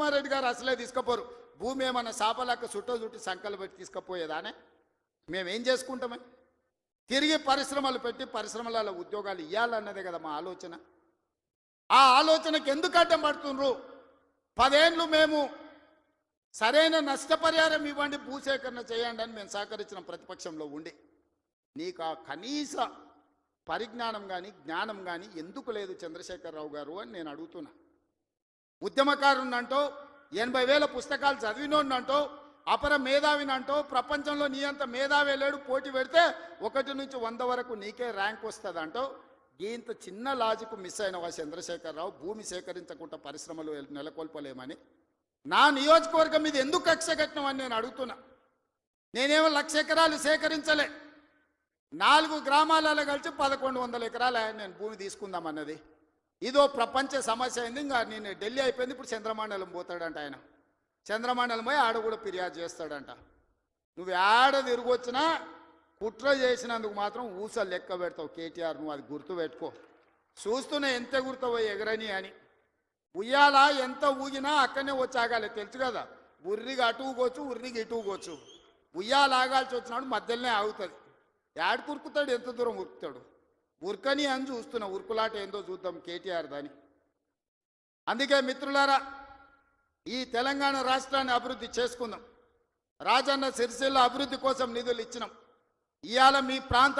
కుమార్ రెడ్డి గారు అసలే తీసుకుపోరు. భూమి ఏమన్నా సాపలాక్క చుట్టూ చుట్టి సంకలు పెట్టి తీసుకుపోయేదానే? మేమేం చేసుకుంటామే? తిరిగి పరిశ్రమలు పెట్టి పరిశ్రమలలో ఉద్యోగాలు ఇవ్వాలన్నదే కదా మా ఆలోచన. ఆ ఆలోచనకి ఎందుకు అడ్డం పడుతుండ్రు? పదేండ్లు మేము సరైన నష్టపరిహారం ఇవ్వండి భూసేకరణ చేయండి అని మేము సహకరించిన ప్రతిపక్షంలో ఉండి. నీకు ఆ కనీస పరిజ్ఞానం కానీ జ్ఞానం కానీ ఎందుకు లేదు చంద్రశేఖరరావు గారు అని నేను అడుగుతున్నా. ఉద్యమకారునంటో ఎనభై వేల పుస్తకాలు చదివినోడినంటో అపర మేధావినంటో ప్రపంచంలో నీ అంత మేధావి లేడు పోటీ పెడితే ఒకటి నుంచి వంద వరకు నీకే ర్యాంక్ వస్తుందంటో ఇంత చిన్న లాజిక్ మిస్ అయిన వా చంద్రశేఖరరావు భూమి సేకరించకుండా పరిశ్రమలు నెలకొల్పలేమని. నా నియోజకవర్గం మీద ఎందుకు కక్ష కట్టినవని నేను అడుగుతున్నా. నేనేమో లక్ష ఎకరాలు సేకరించలే. నాలుగు గ్రామాలలో కలిసి పదకొండు వందల ఎకరాలు నేను భూమి తీసుకుందామన్నది. ఇదో ప్రపంచ సమస్య అయింది. ఇంకా నేను ఢిల్లీ అయిపోయింది. ఇప్పుడు చంద్రమండలం పోతాడంట ఆయన. చంద్రమండలం పోయి ఆడ కూడా ఫిర్యాదు చేస్తాడంట. నువ్వు ఆడ తిరిగొచ్చినా కుట్ర చేసినందుకు మాత్రం ఊస లెక్క పెడతావు. కేటీఆర్ నువ్వు అది గుర్తు పెట్టుకో. చూస్తూనే ఎంత గుర్తవో ఎగరని అని. ఉయ్యాల ఎంత ఊగినా అక్కడనే వచ్చాగాలి తెలుసు కదా? ఉర్రిగా అటు ఉర్రికి ఇటుకోవచ్చు ఉయ్యాల ఆగాల్సి వచ్చినాడు మధ్యలోనే ఆగుతుంది. యాడ్ కురుకుతాడు? ఎంత దూరం ఉరుకుతాడు? ఉరకని అని చూస్తున్నా ఉరుకులాట ఏందో చూద్దాం కేటీఆర్ దాని. అందుకే మిత్రులారా ఈ తెలంగాణ రాష్ట్రాన్ని అభివృద్ధి చేసుకుందాం. రాజన్న సిరిసిల్ల అభివృద్ధి కోసం నిధులు ఇచ్చినాం. ఇవాళ మీ ప్రాంత